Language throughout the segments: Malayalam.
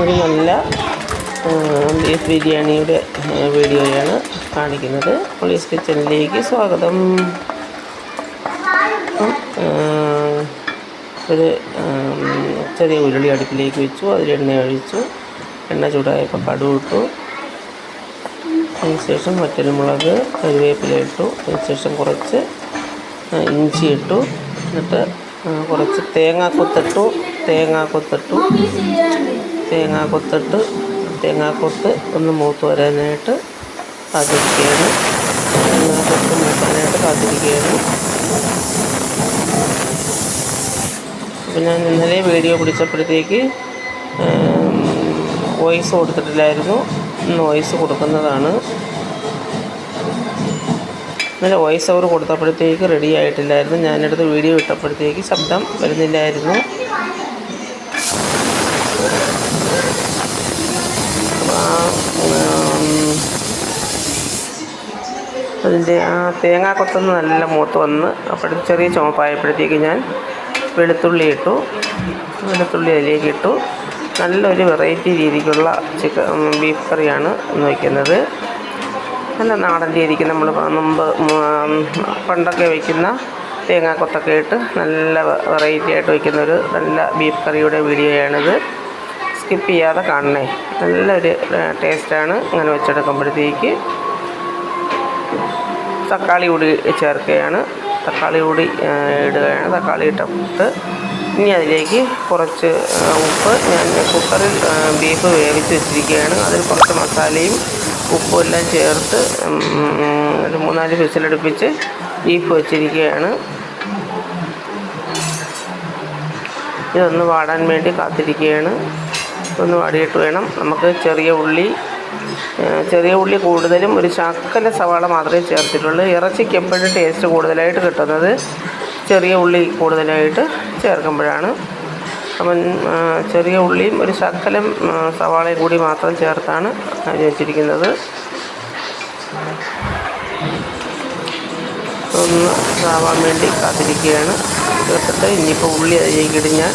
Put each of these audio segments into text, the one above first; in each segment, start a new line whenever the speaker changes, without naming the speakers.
ഒരു നല്ല ബീഫ് ബിരിയാണിയുടെ വീഡിയോയാണ് കാണിക്കുന്നത്. പോളീസ് കിച്ചണിലേക്ക് സ്വാഗതം. ഒരു ചെറിയ ഉരുളി അടുപ്പിലേക്ക് വെച്ചു. അതിൽ എണ്ണ ഒഴിച്ചു. എണ്ണ ചൂടായപ്പോൾ കടു ഇട്ടു. അതിനുശേഷം മുളക് കറിവേപ്പില ഇട്ടു. അതിനുശേഷം കുറച്ച് ഇഞ്ചി ഇട്ടു. എന്നിട്ട് കുറച്ച് തേങ്ങ കൊത്തിട്ടു തേങ്ങ കൊത്തിട്ടു തേങ്ങ കൊത്തിട്ട് തേങ്ങ കൊത്ത് ഒന്ന് മൂത്ത് വരാനായിട്ട് കാത്തിരിക്കുകയാണ് തേങ്ങ കൊത്ത് മൂക്കാനായിട്ട് കാത്തിരിക്കുകയാണ് അപ്പം ഞാൻ ഇന്നലെ വീഡിയോ പിടിച്ചപ്പോഴത്തേക്ക് വോയിസ് കൊടുത്തിട്ടില്ലായിരുന്നു. ഇന്ന് വോയിസ് കൊടുക്കുന്നതാണ്. ഇന്നലെ വോയിസ് ഓവർ കൊടുത്തപ്പോഴത്തേക്ക് റെഡി ആയിട്ടില്ലായിരുന്നു. ഞാനെടുത്ത് വീഡിയോ ഇട്ടപ്പോഴത്തേക്ക് ശബ്ദം വരുന്നില്ലായിരുന്നു. അതിന്റെ ആ തേങ്ങാ കൊത്തുനിന്ന് നല്ല മൂത്ത് വന്ന് അപ്പോഴത്തെ ചെറിയ ചുമപ്പായപ്പോഴത്തേക്ക് ഞാൻ വെളുത്തുള്ളി ഇട്ടു. വെളുത്തുള്ളി അതിലേക്ക് ഇട്ടു. നല്ലൊരു വെറൈറ്റി രീതിക്കുള്ള ചിക്കൻ ബീഫ് കറിയാണ് വയ്ക്കുന്നത്. നല്ല നാടൻ രീതിക്ക് നമ്മൾ മുമ്പ് പണ്ടൊക്കെ വയ്ക്കുന്ന തേങ്ങാക്കൊത്തൊക്കെ ഇട്ട് നല്ല വെറൈറ്റി ആയിട്ട് വയ്ക്കുന്ന ഒരു നല്ല ബീഫ് കറിയുടെ വീഡിയോയാണിത് സ്കിപ്പ് ചെയ്യാതെ കാണണേ. നല്ലൊരു ടേസ്റ്റാണ് അങ്ങനെ വെച്ചെടുക്കുമ്പോഴത്തേക്ക്. തക്കാളി കൂടി ചേർക്കുകയാണ്. തക്കാളി കൂടി ഇടുകയാണ്. തക്കാളി ഇട്ടിട്ട് ഇനി അതിലേക്ക് കുറച്ച് ഉപ്പ്. ഞാൻ കുക്കറിൽ ബീഫ് വേവിച്ച് വെച്ചിരിക്കുകയാണ്. അതിൽ കുറച്ച് മസാലയും ഉപ്പും എല്ലാം ചേർത്ത് ഒരു മൂന്നാൽ വിസിലടുപ്പിച്ച് ബീഫ് വെച്ചിരിക്കുകയാണ്. ഇതൊന്ന് വാടാൻ വേണ്ടി കാത്തിരിക്കുകയാണ്. ഒന്ന് വാടിയിട്ട് വേണം. നമുക്ക് ചെറിയ ഉള്ളി ചെറിയ ഉള്ളി കൂടുതലും ഒരു ശക്കല സവാള മാത്രമേ ചേർത്തിട്ടുള്ളൂ. ഇറച്ചിക്ക് എപ്പോഴും ടേസ്റ്റ് കൂടുതലായിട്ട് കിട്ടുന്നത് ചെറിയ ഉള്ളി കൂടുതലായിട്ട് ചേർക്കുമ്പോഴാണ്. ആ, ചെറിയ ഉള്ളിയും ഒരു ശക്കലം ആ, സവാളയും കൂടി മാത്രം ചേർത്താണ് വെച്ചിരിക്കുന്നത് ഒന്ന് ഇതാവാൻ വേണ്ടി കാത്തിരിക്കുകയാണ്. ചേർത്തിട്ട് ഇനിയിപ്പോൾ ഉള്ളി അതിലേക്ക് ഇടിഞ്ഞാൽ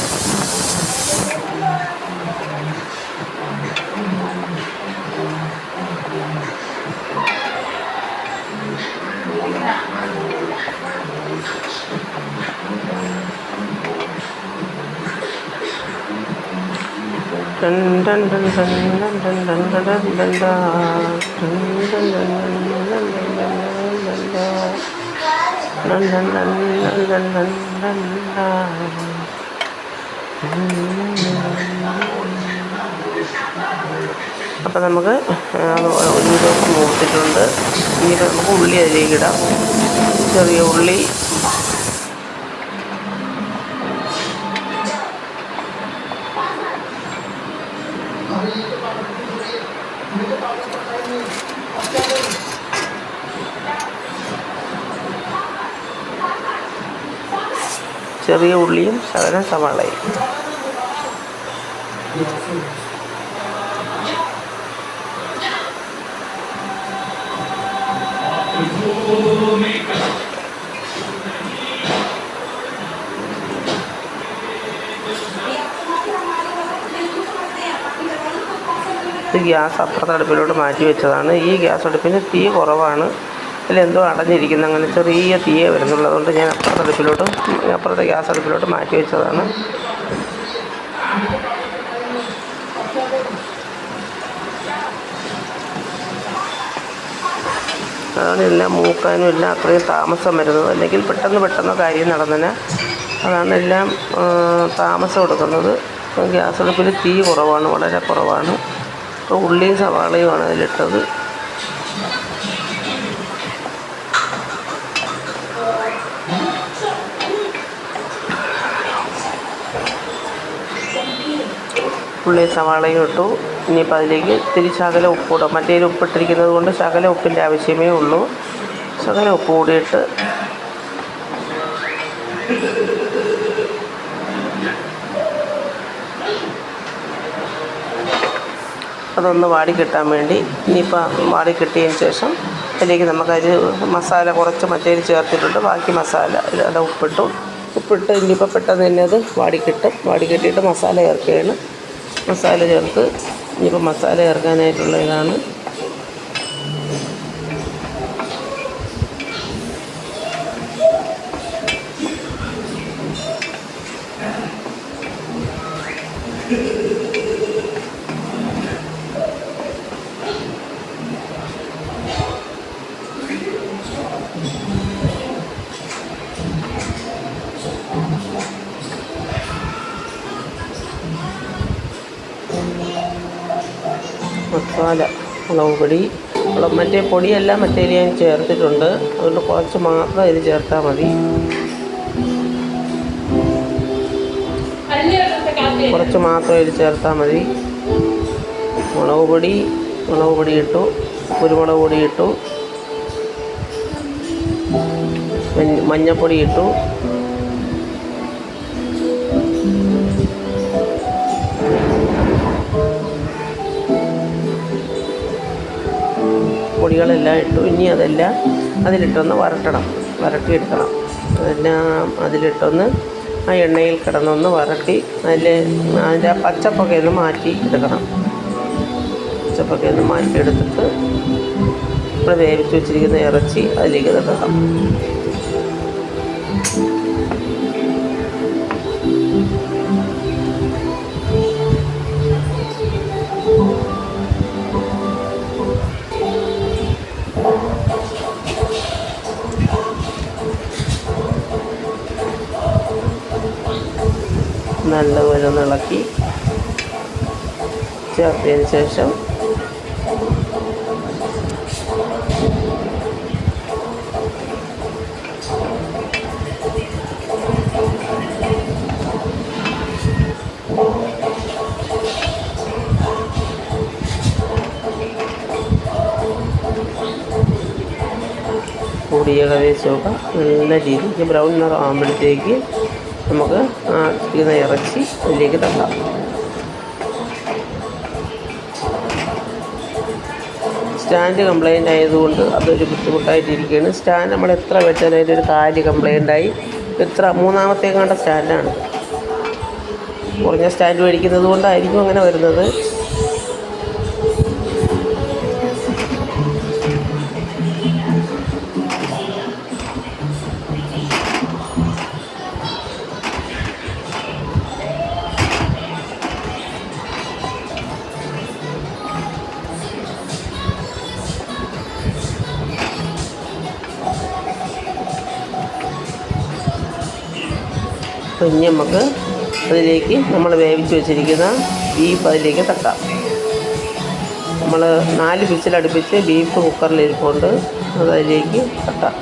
അപ്പം നമുക്ക് ദിവസം മൂത്തിട്ടുണ്ട് ഇനി നമുക്ക് ഉള്ളി അതിലേക്ക് ഇടാം ചെറിയ ഉള്ളി ചെറിയ ഉള്ളിയും ശകലം സവാളയും. ഗ്യാസ് അപ്പുറത്തെ അടുപ്പിലോട്ട് മാറ്റി വെച്ചതാണ്. ഈ ഗ്യാസ് അടുപ്പിന് തീ കുറവാണ്. അതിലെന്തോ അടഞ്ഞിരിക്കുന്ന. അങ്ങനെ ചെറിയ തീയേ വരുന്നുള്ളൂ. അതുകൊണ്ട് ഞാൻ അപ്പുറത്തെ അടുപ്പിലോട്ട് അപ്പുറത്തെ ഗ്യാസ് അടുപ്പിലോട്ട് മാറ്റി വെച്ചതാണ്. അതാണ് എല്ലാം മൂക്കാനും എല്ലാം അത്രയും താമസം വരുന്നത്. അല്ലെങ്കിൽ പെട്ടെന്ന് പെട്ടെന്ന് കാര്യം നടന്നതിന് അതാണ് എല്ലാം താമസം എടുക്കുന്നത്. ഗ്യാസ് അടുപ്പിൽ തീ കുറവാണ് വളരെ കുറവാണ്. ഉള്ളിയും സവാളയുമാണ് അതിലിട്ടത്. ഉള്ളി സവാളയും ഇട്ടു. ഇനിയിപ്പോൾ അതിലേക്ക് ഇത്തിരി ശകല ഉപ്പിടും. മറ്റേതിൽ ഉപ്പിട്ടിരിക്കുന്നത് കൊണ്ട് ശകല ഉപ്പിന്റെ ആവശ്യമേ ഉള്ളൂ. ശകല ഉപ്പ് കൂടിയിട്ട് അതൊന്ന് വാടി കിട്ടാൻ വേണ്ടി ഇനിയിപ്പോൾ വാടി കിട്ടിയതിന് ശേഷം അതിലേക്ക് നമുക്കതിൽ മസാല കുറച്ച് മറ്റേതിൽ ചേർത്തിട്ടുണ്ട്. ബാക്കി മസാല അത് ഉപ്പിട്ടു. ഉപ്പ് ഉപ്പിട്ട് ഇനിയിപ്പോൾ പെട്ടെന്ന് തന്നെ അത് വാടിക്കിട്ടും വാടിക്കിട്ടിയിട്ട് മസാല ചേർക്കുകയാണ്. മസാല ചേർത്ത് ഇനിയിപ്പോൾ മസാല ചേർക്കാനായിട്ടുള്ള ഇതാണ്. മസാല മുളക് പൊടി മറ്റേ പൊടിയെല്ലാം മറ്റേ ഞാൻ ചേർത്തിട്ടുണ്ട്. അതുകൊണ്ട് കുറച്ച് മാത്രം ഇത് ചേർത്താൽ മതി. കുറച്ച് മാത്രം ഇത് ചേർത്താൽ മതി. മുളക് പൊടി മുളക് പൊടി ഇട്ടു. കുരുമുളക് പൊടി ഇട്ടു. മഞ്ഞ- മഞ്ഞപ്പൊടി ഇട്ടു. പൊടികളെല്ലാം ഇട്ടു. ഇനി അതെല്ലാം അതിലിട്ടൊന്ന് വരട്ടണം. എടുക്കണം അതെല്ലാം അതിലിട്ടൊന്ന് ആ എണ്ണയിൽ കിടന്നൊന്ന് വരട്ടി അതിൽ അതിന്റെ ആ പച്ചപ്പൊക്കെ ഒന്ന് മാറ്റി എടുക്കണം. പച്ചപ്പൊക്കെ ഒന്ന് മാറ്റിയെടുത്തിട്ട് നമ്മൾ വേവിച്ച് വെച്ചിരിക്കുന്ന ഇറച്ചി അതിലേക്ക് തട്ടണം നല്ലപോലെ ഇളക്കി ചേർത്തതിന് ശേഷം കൂടി നോക്കാം നല്ല രീതിക്ക് ബ്രൗൺ നിറം ആകുമ്പോഴത്തേക്ക് നമുക്ക് ഇന്ന് ഇറച്ചി ഇതിലേക്ക് തള്ളാം. സ്റ്റാൻഡ് കംപ്ലൈന്റ് ആയതുകൊണ്ട് അതൊരു ബുദ്ധിമുട്ടായിട്ടിരിക്കുകയാണ്. സ്റ്റാൻഡ് നമ്മൾ എത്ര വെച്ചാലും അതിന്റെ ഒരു കാൽ ആയി. എത്ര മൂന്നാമത്തേക്കാണ്ട കണ്ട സ്റ്റാൻഡാണ്. കുറഞ്ഞ സ്റ്റാൻഡ് മേടിക്കുന്നത് കൊണ്ടായിരിക്കും അങ്ങനെ വരുന്നത്. അപ്പോൾ നമുക്ക് അതിലേക്ക് നമ്മൾ വേവിച്ച് വെച്ചിരിക്കുന്ന ബീഫ് അതിലേക്ക് തട്ടാം. നമ്മൾ നാല് വിസിലടുപ്പിച്ച് ബീഫ് കുക്കറിൽ ഇരിപ്പുണ്ട് അത് അതിലേക്ക് തട്ടാം.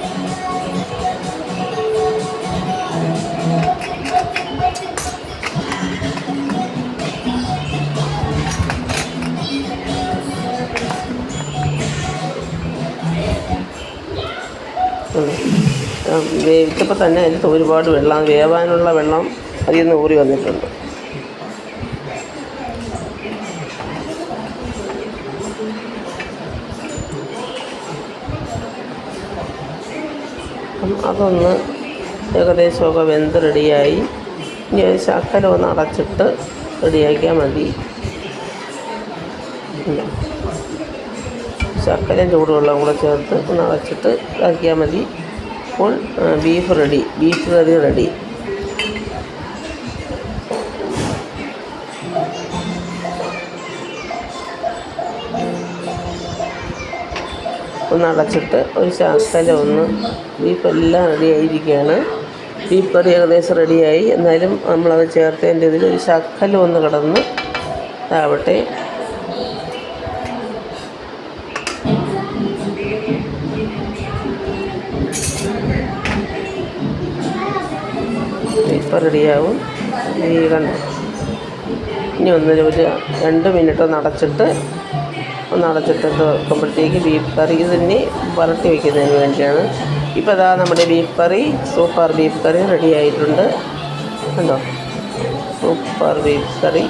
Thank ആ, വേവിച്ചപ്പോൾ തന്നെ അതിൽ ഒരുപാട് വെള്ളം വേവാനുള്ള വെള്ളം അതിൽ നിന്ന് ഊറി വന്നിട്ടുണ്ട്. അതൊന്ന് ഏകദേശമൊക്കെ വെന്ത് റെഡിയായി. ഇനി ഒരു ശക്കര ഒന്ന് അടച്ചിട്ട് റെഡിയാക്കിയാൽ മതി. ഉം. ശർക്കരയും ചൂടുവെള്ളം കൂടെ ചേർത്ത് ഒന്ന് അടച്ചിട്ട് ഇതാക്കിയാൽ മതി. അപ്പോൾ beef ready beef curry ready ഒന്ന് അടച്ചിട്ട് ഒരു ശകലം ഒന്ന് ബീഫ് എല്ലാം റെഡി ആയിരിക്കുകയാണ്. ബീഫ് കറി ഏകദേശം റെഡിയായി എന്നാലും നമ്മളത് ചേർത്തതിന്റെ ഇതിൽ ഒരു ശക്കല ഒന്ന് കിടന്ന് ഇതാവട്ടെ ഇപ്പം റെഡിയാവും ഈ കണ്ട്? ഇനി ഒന്ന് ഒരു രണ്ട് മിനിറ്റ് ഒന്ന് അടച്ചിട്ട് ഒന്ന് അടച്ചിട്ടിട്ട് വെക്കുമ്പോഴത്തേക്ക് ബീഫ് കറി ഇത് തന്നെ വരട്ടി വയ്ക്കുന്നതിന് വേണ്ടിയാണ്. ഇപ്പോൾ അതാ നമ്മുടെ beef curry super beef curry റെഡിയായിട്ടുണ്ട് കണ്ടോ? സൂപ്പർ ബീഫ് കറി